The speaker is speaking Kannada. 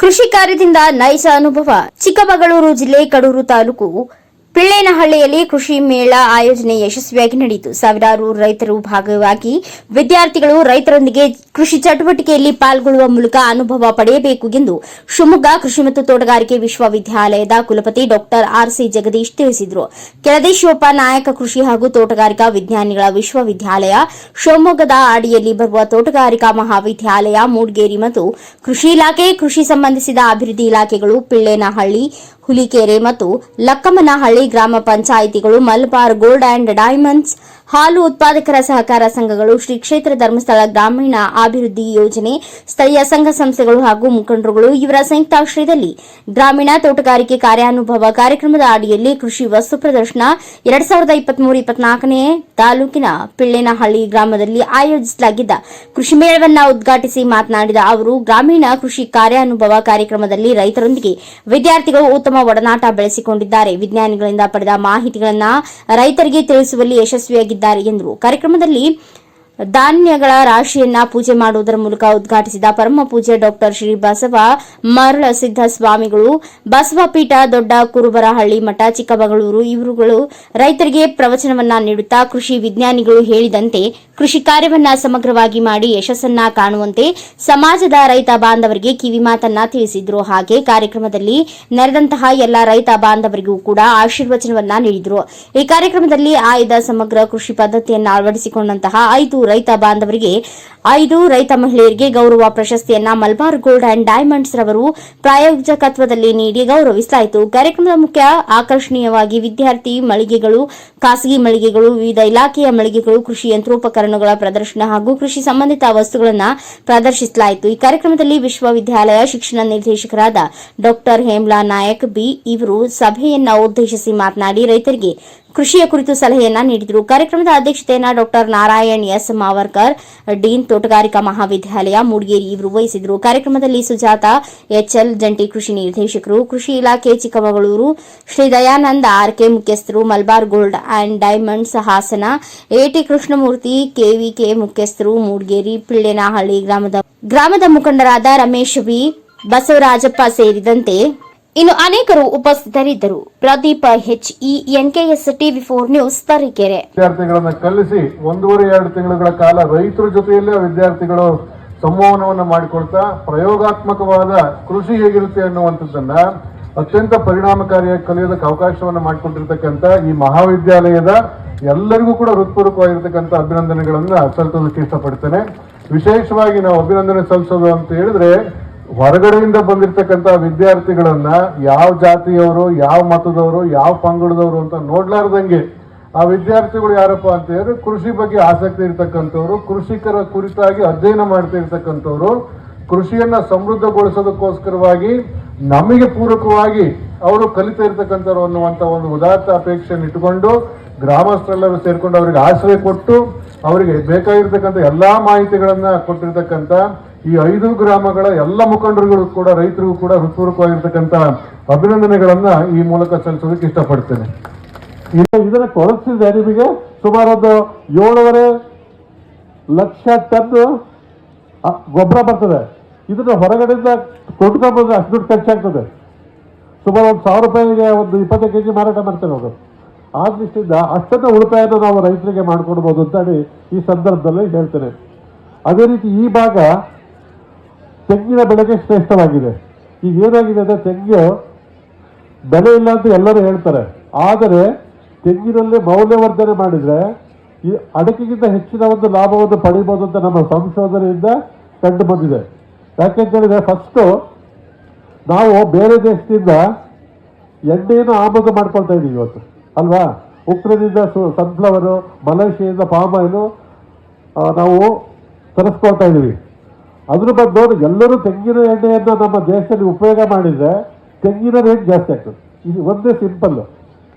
ಕೃಷಿ ಕಾರ್ಯದಿಂದ ನೈಜ ಅನುಭವ ಚಿಕ್ಕಮಗಳೂರು ಜಿಲ್ಲೆ ಕಡೂರು ತಾಲೂಕು ಪಿಳ್ಳೇನಹಳ್ಳಿಯಲ್ಲಿ ಕೃಷಿ ಮೇಳ ಆಯೋಜನೆ ಯಶಸ್ವಿಯಾಗಿ ನಡೆಯಿತು. ಸಾವಿರಾರು ರೈತರು ಭಾಗವಾಗಿ ವಿದ್ಯಾರ್ಥಿಗಳು ರೈತರೊಂದಿಗೆ ಕೃಷಿ ಚಟುವಟಿಕೆಯಲ್ಲಿ ಪಾಲ್ಗೊಳ್ಳುವ ಮೂಲಕ ಅನುಭವ ಪಡೆಯಬೇಕು ಎಂದು ಶಿವಮೊಗ್ಗ ಕೃಷಿ ಮತ್ತು ತೋಟಗಾರಿಕೆ ವಿಶ್ವವಿದ್ಯಾಲಯದ ಕುಲಪತಿ ಡಾಕ್ಟರ್ ಆರ್ಸಿ ಜಗದೀಶ್ ತಿಳಿಸಿದರು. ಕೆಳದಿ ಶಿವಪ್ಪ ನಾಯಕ ಕೃಷಿ ಹಾಗೂ ತೋಟಗಾರಿಕಾ ವಿಜ್ಞಾನಿಗಳ ವಿಶ್ವವಿದ್ಯಾಲಯ ಶಿವಮೊಗ್ಗದ ಅಡಿಯಲ್ಲಿ ಬರುವ ತೋಟಗಾರಿಕಾ ಮಹಾವಿದ್ಯಾಲಯ ಮೂಡ್ಗೇರಿ ಮತ್ತು ಕೃಷಿ ಇಲಾಖೆ, ಕೃಷಿ ಸಂಬಂಧಿಸಿದ ಅಭಿವೃದ್ಧಿ ಇಲಾಖೆಗಳು ಪಿಳ್ಳೇನಹಳ್ಳಿ ಹುಲಿಕೆರೆ ಮತ್ತು ಲಕ್ಕಮ್ಮನಹಳ್ಳಿ ಗ್ರಾಮ ಪಂಚಾಯಿತಿಗಳು ಮಲಬಾರ್ ಗೋಲ್ಡ್ ಅಂಡ್ ಡೈಮಂಡ್ಸ್ ಹಾಲು ಉತ್ಪಾದಕರ ಸಹಕಾರ ಸಂಘಗಳು ಶ್ರೀ ಕ್ಷೇತ್ರ ಧರ್ಮಸ್ಥಳ ಗ್ರಾಮೀಣ ಅಭಿವೃದ್ಧಿ ಯೋಜನೆ, ಸ್ಥಳೀಯ ಸಂಘ ಸಂಸ್ಥೆಗಳು ಹಾಗೂ ಮುಖಂಡರುಗಳು ಇವರ ಸಂಯುಕ್ತಾಶ್ರಯದಲ್ಲಿ ಗ್ರಾಮೀಣ ತೋಟಗಾರಿಕೆ ಕಾರ್ಯಾನುಭವ ಕಾರ್ಯಕ್ರಮದ ಅಡಿಯಲ್ಲಿ ಕೃಷಿ ವಸ್ತು ಪ್ರದರ್ಶನ ಎರಡ್ ಸಾವಿರದ ಇಪ್ಪತ್ಮೂರು ಇಪ್ಪತ್ನಾಲ್ಕನೇ ತಾಲೂಕಿನ ಪಿಳ್ಳೇನಹಳ್ಳಿ ಗ್ರಾಮದಲ್ಲಿ ಆಯೋಜಿಸಲಾಗಿದ್ದ ಕೃಷಿ ಮೇಳವನ್ನು ಉದ್ಘಾಟಿಸಿ ಮಾತನಾಡಿದ ಅವರು, ಗ್ರಾಮೀಣ ಕೃಷಿ ಕಾರ್ಯಾನುಭವ ಕಾರ್ಯಕ್ರಮದಲ್ಲಿ ರೈತರೊಂದಿಗೆ ವಿದ್ಯಾರ್ಥಿಗಳು ಉತ್ತಮ ಒಡನಾಟ ಬೆಳೆಸಿಕೊಂಡಿದ್ದಾರೆ. ವಿಜ್ಞಾನಿಗಳಿಂದ ಪಡೆದ ಮಾಹಿತಿಗಳನ್ನು ರೈತರಿಗೆ ತಿಳಿಸುವಲ್ಲಿ ಯಶಸ್ವಿಯಾಗಿದ್ದಾರೆ. ಎಂದರು. ಕಾರ್ಯಕ್ರಮದಲ್ಲಿ ಧಾನ್ಯಗಳ ರಾಶಿಯನ್ನ ಪೂಜೆ ಮಾಡುವುದರ ಮೂಲಕ ಉದ್ಘಾಟಿಸಿದ ಪರಮ ಪೂಜೆ ಡಾಕ್ಟರ್ ಶ್ರೀ ಬಸವ ಮರಳಸಿದ್ಧ ಸ್ವಾಮಿಗಳು ಬಸವಪೀಠ ದೊಡ್ಡ ಕುರುಬರಹಳ್ಳಿ ಮಠ, ಚಿಕ್ಕಮಗಳೂರು, ಇವರುಗಳು ರೈತರಿಗೆ ಪ್ರವಚನವನ್ನ ನೀಡುತ್ತಾ ಕೃಷಿ ವಿಜ್ಞಾನಿಗಳು ಹೇಳಿದಂತೆ ಕೃಷಿ ಕಾರ್ಯವನ್ನ ಸಮಗ್ರವಾಗಿ ಮಾಡಿ ಯಶಸ್ಸನ್ನ ಕಾಣುವಂತೆ ಸಮಾಜದ ರೈತ ಬಾಂಧವರಿಗೆ ಕಿವಿ ಮಾತನ್ನ ತಿಳಿಸಿದ್ರು. ಹಾಗೆ ಕಾರ್ಯಕ್ರಮದಲ್ಲಿ ನೆರೆದಂತಹ ಎಲ್ಲ ರೈತ ಬಾಂಧವರಿಗೂ ಕೂಡ ಆಶೀರ್ವಚನವನ್ನ ನೀಡಿದ್ರು. ಈ ಕಾರ್ಯಕ್ರಮದಲ್ಲಿ ಆಯ್ದ ಸಮಗ್ರ ಕೃಷಿ ಪದ್ಧತಿಯನ್ನು ಅಳವಡಿಸಿಕೊಂಡಂತಹ ಐದು ರೈತ ಬಾಂಧವರಿಗೆ, ಐದು ರೈತ ಮಹಿಳೆಯರಿಗೆ ಗೌರವ ಪ್ರಶಸ್ತಿಯನ್ನ ಮಲ್ಬಾರ್ ಗೋಲ್ಡ್ ಅಂಡ್ ಡೈಮಂಡ್ಸ್ ರವರು ಪ್ರಾಯೋಜಕತ್ವದಲ್ಲಿ ನೀಡಿ ಗೌರವಿಸಲಾಯಿತು. ಕಾರ್ಯಕ್ರಮದ ಮುಖ್ಯ ಆಕರ್ಷಣೀಯವಾಗಿ ವಿದ್ಯಾರ್ಥಿ ಮಳಿಗೆಗಳು, ಖಾಸಗಿ ಮಳಿಗೆಗಳು, ವಿವಿಧ ಇಲಾಖೆಯ ಮಳಿಗೆಗಳು, ಕೃಷಿ ಯಂತ್ರೋಪಕರಣಗಳ ಪ್ರದರ್ಶನ ಹಾಗೂ ಕೃಷಿ ಸಂಬಂಧಿತ ವಸ್ತುಗಳನ್ನು ಪ್ರದರ್ಶಿಸಲಾಯಿತು. ಈ ಕಾರ್ಯಕ್ರಮದಲ್ಲಿ ವಿಶ್ವವಿದ್ಯಾಲಯ ಶಿಕ್ಷಣ ನಿರ್ದೇಶಕರಾದ ಡಾಕ್ಟರ್ ಹೇಮ್ಲಾ ನಾಯಕ್, ಬಿ ಇವರು ಸಭೆಯನ್ನ ಉದ್ದೇಶಿಸಿ ಮಾತನಾಡಿ, ರೈತರಿಗೆ ಕೃಷಿಯ ಕುರಿತು ಸಲಹೆಯನ್ನ ನೀಡಿದರು. ಕಾರ್ಯಕ್ರಮದ ಅಧ್ಯಕ್ಷತೆಯನ್ನ doctor Narayan S Mavarkar, dean ತೋಟಗಾರಿಕಾ ಮಹಾವಿದ್ಯಾಲಯ ಮೂಡಿಗೇರಿ ಇವರು ವಹಿಸಿದರು ಕಾರ್ಯಕ್ರಮದಲ್ಲಿ ಸುಜಾತ ಎಚ್ಎಲ್ ಜಂಟಿ ಕೃಷಿ ನಿರ್ದೇಶಕರು, ಕೃಷಿ ಇಲಾಖೆ ಚಿಕ್ಕಮಗಳೂರು, ಶ್ರೀ ದಯಾನಂದ ಆರ್ಕೆ ಮುಖ್ಯಸ್ಥರು, Malabar gold and diamonds Hassan, AT Krishnamurthy, KVK ಮುಖ್ಯಸ್ಥರು, ಮೂಡಿಗೇರಿ ಪಿಳ್ಳೆನಹಳ್ಳಿ ಗ್ರಾಮದ ಗ್ರಾಮದ ಮುಖಂಡರಾದ ರಮೇಶ್ ವಿ, ಬಸವರಾಜಪ್ಪ ಸೇರಿದಂತೆ ಇನ್ನು ಅನೇಕರು ಉಪಸ್ಥಿತರಿದ್ದರು. Pradeep H E NKS TV four news Tarikere. ವಿದ್ಯಾರ್ಥಿಗಳನ್ನು ಕಲಿಸಿ ಒಂದೂವರೆ ಎರಡು ತಿಂಗಳುಗಳ ಕಾಲ ರೈತರ ಜೊತೆಯಲ್ಲೇ ವಿದ್ಯಾರ್ಥಿಗಳು ಸಂವಹನವನ್ನು ಮಾಡಿಕೊಳ್ತಾ ಪ್ರಯೋಗಾತ್ಮಕವಾದ ಕೃಷಿ ಹೇಗಿರುತ್ತೆ ಅನ್ನುವಂಥದ್ದನ್ನ ಅತ್ಯಂತ ಪರಿಣಾಮಕಾರಿಯಾಗಿ ಕಲಿಯೋದಕ್ಕೆ ಅವಕಾಶವನ್ನು ಮಾಡಿಕೊಟ್ಟಿರ್ತಕ್ಕಂಥ ಈ ಮಹಾವಿದ್ಯಾಲಯದ ಎಲ್ಲರಿಗೂ ಕೂಡ ಹೃತ್ಪೂರ್ವಕವಾಗಿರ್ತಕ್ಕಂಥ ಅಭಿನಂದನೆಗಳನ್ನು ಸಲ್ಲಿಸೋದಕ್ಕೆ ಇಷ್ಟಪಡ್ತೇನೆ. ವಿಶೇಷವಾಗಿ ನಾವು ಅಭಿನಂದನೆ ಸಲ್ಲಿಸೋದು ಅಂತ ಹೇಳಿದ್ರೆ ಹೊರಗಡೆಯಿಂದ ಬಂದಿರತಕ್ಕಂತ ವಿದ್ಯಾರ್ಥಿಗಳನ್ನ ಯಾವ ಜಾತಿಯವರು, ಯಾವ ಮತದವರು, ಯಾವ ಪಂಗಡದವರು ಅಂತ ನೋಡ್ಲಾರ್ದಂಗೆ ಆ ವಿದ್ಯಾರ್ಥಿಗಳು ಯಾರಪ್ಪ ಅಂತ ಹೇಳಿದ್ರೆ ಕೃಷಿ ಬಗ್ಗೆ ಆಸಕ್ತಿ ಇರ್ತಕ್ಕಂಥವ್ರು, ಕೃಷಿಕರ ಕುರಿತಾಗಿ ಅಧ್ಯಯನ ಮಾಡ್ತಾ ಇರ್ತಕ್ಕಂಥವ್ರು, ಕೃಷಿಯನ್ನ ಸಮೃದ್ಧಗೊಳಿಸೋದಕ್ಕೋಸ್ಕರವಾಗಿ ನಮಗೆ ಪೂರಕವಾಗಿ ಅವರು ಕಲಿತಾ ಇರ್ತಕ್ಕಂಥವ್ರು ಅನ್ನುವಂಥ ಒಂದು ಉದಾತ್ತ ಅಪೇಕ್ಷೆಯನ್ನು ಇಟ್ಟುಕೊಂಡು ಗ್ರಾಮಸ್ಥರೆಲ್ಲರೂ ಸೇರಿಕೊಂಡು ಅವರಿಗೆ ಆಶ್ರಯ ಕೊಟ್ಟು ಅವರಿಗೆ ಬೇಕಾಗಿರ್ತಕ್ಕಂಥ ಎಲ್ಲಾ ಮಾಹಿತಿಗಳನ್ನ ಕೊಟ್ಟಿರ್ತಕ್ಕಂಥ ಈ ಐದು ಗ್ರಾಮಗಳ ಎಲ್ಲ ಮುಖಂಡರುಗಳು ಕೂಡ, ರೈತರಿಗೂ ಕೂಡ ಹೃತ್ಪೂರ್ವಕವಾಗಿರ್ತಕ್ಕಂಥ ಅಭಿನಂದನೆಗಳನ್ನ ಈ ಮೂಲಕ ಸಲ್ಲಿಸೋದಕ್ಕೆ ಇಷ್ಟಪಡ್ತೇನೆ. ಇನ್ನು ಇದನ್ನ ಕೊರಸಿದೆ ನಿಮಗೆ. ಸುಮಾರು ಒಂದು ಏಳುವರೆ ಲಕ್ಷ ಟನ್ ಗೊಬ್ಬರ ಬರ್ತದೆ. ಇದನ್ನ ಹೊರಗಡೆಯಿಂದ ಕೊಂಡ್ಕೊಂಡ್ಬಂದ್ರೆ ಅಷ್ಟು ದುಡ್ಡು ಖರ್ಚಾಗ್ತದೆ. ಸುಮಾರು ಒಂದು ಸಾವಿರ ರೂಪಾಯಿಗೆ ಒಂದು ಇಪ್ಪತ್ತೈದು ಕೆ ಜಿ ಮಾರಾಟ ಮಾಡ್ತೇವೆ ಅವರು. ಆ ದೃಷ್ಟಿಯಿಂದ ಅಷ್ಟನ್ನ ಉಳಿತಾಯನ ನಾವು ರೈತರಿಗೆ ಮಾಡಿಕೊಡ್ಬೋದು ಅಂತೇಳಿ ಈ ಸಂದರ್ಭದಲ್ಲಿ ಹೇಳ್ತೇನೆ. ಅದೇ ರೀತಿ ಈ ಭಾಗ ತೆಂಗಿನ ಬೆಳೆಗೆ ಶ್ರೇಷ್ಠವಾಗಿದೆ. ಈಗ ಏನಾಗಿದೆ ಅಂದರೆ ತೆಂಗು ಬೆಲೆ ಇಲ್ಲ ಅಂತ ಎಲ್ಲರೂ ಹೇಳ್ತಾರೆ. ಆದರೆ ತೆಂಗಿನಲ್ಲಿ ಮೌಲ್ಯವರ್ಧನೆ ಮಾಡಿದರೆ ಈ ಅಡಕೆಗಿಂತ ಹೆಚ್ಚಿನ ಒಂದು ಲಾಭವನ್ನು ಪಡಿಬೋದು ಅಂತ ನಮ್ಮ ಸಂಶೋಧನೆಯಿಂದ ಕಂಡು ಬಂದಿದೆ. ಯಾಕೆಂತೇಳಿದ್ರೆ ಫಸ್ಟು ನಾವು ಬೇರೆ ದೇಶದಿಂದ ಎಣ್ಣೆಯನ್ನು ಆಮದು ಮಾಡ್ಕೊಳ್ತಾ ಇದ್ದೀವಿ ಇವತ್ತು. ಅಲ್ವಾ? ಉಕ್ರದಿಂದ ಸನ್ಫ್ಲವರು ಮಲೇಷಿಯಾದಿಂದ ಪಾಮ್ ಆಯಿಲು ನಾವು ತರಿಸ್ಕೊಳ್ತಾ ಇದ್ದೀವಿ ಅದ್ರ ಬದಲು ಎಲ್ಲರೂ ತೆಂಗಿನ ಎಣ್ಣೆಯನ್ನು ನಮ್ಮ ದೇಶದಲ್ಲಿ ಉಪಯೋಗ ಮಾಡಿದರೆ ತೆಂಗಿನ ರೇಟ್ ಜಾಸ್ತಿ ಆಗ್ತದೆ. ಇದು ಒಂದೇ ಸಿಂಪಲ್